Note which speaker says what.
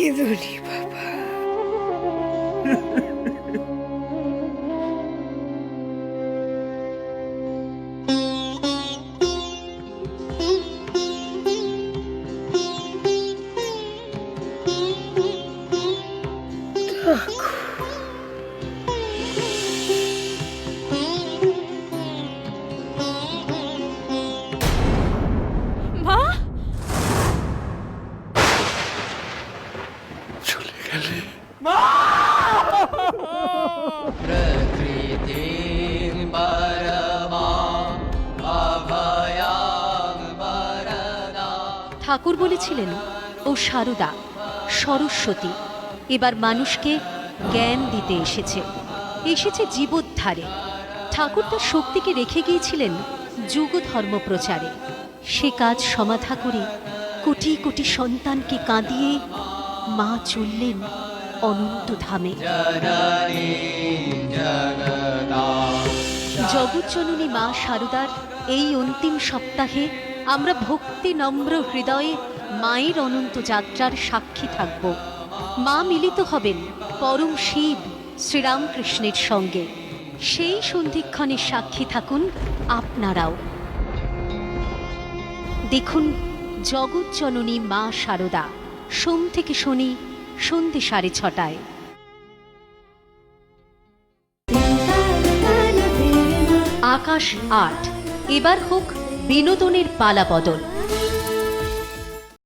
Speaker 1: কেঁদুনি বাবা
Speaker 2: মা
Speaker 3: ঠাকুর বলেছিলেন, ও সারদা, সরস্বতী, এবার মানুষকে জ্ঞান দিতে এসেছে। এসেছে জীবোদ্ধারে। ঠাকুর তার শক্তিকে রেখে গিয়েছিলেন যুগ ধর্ম প্রচারে। সে কাজ সমাধা করে কোটি কোটি সন্তানকে কাঁদিয়ে মা চললেন অনন্ত ধামে। জগৎজননী মা সারদার এই অন্তিম সপ্তাহে আমরা ভক্তি নম্র হৃদয়ে মায়ের অনন্ত যাত্রার সাক্ষী থাকব। মা মিলিত হবেন পরম শিব শ্রীরামকৃষ্ণের সঙ্গে। সেই সন্ধিক্ষণের সাক্ষী থাকুন আপনারাও। দেখুন জগজ্জননী মা সারদা। সোম থেকে শনি সন্ধে সাড়ে ছটায়। আকাশ আট এবার হোক বিনোদনের পালা বদল।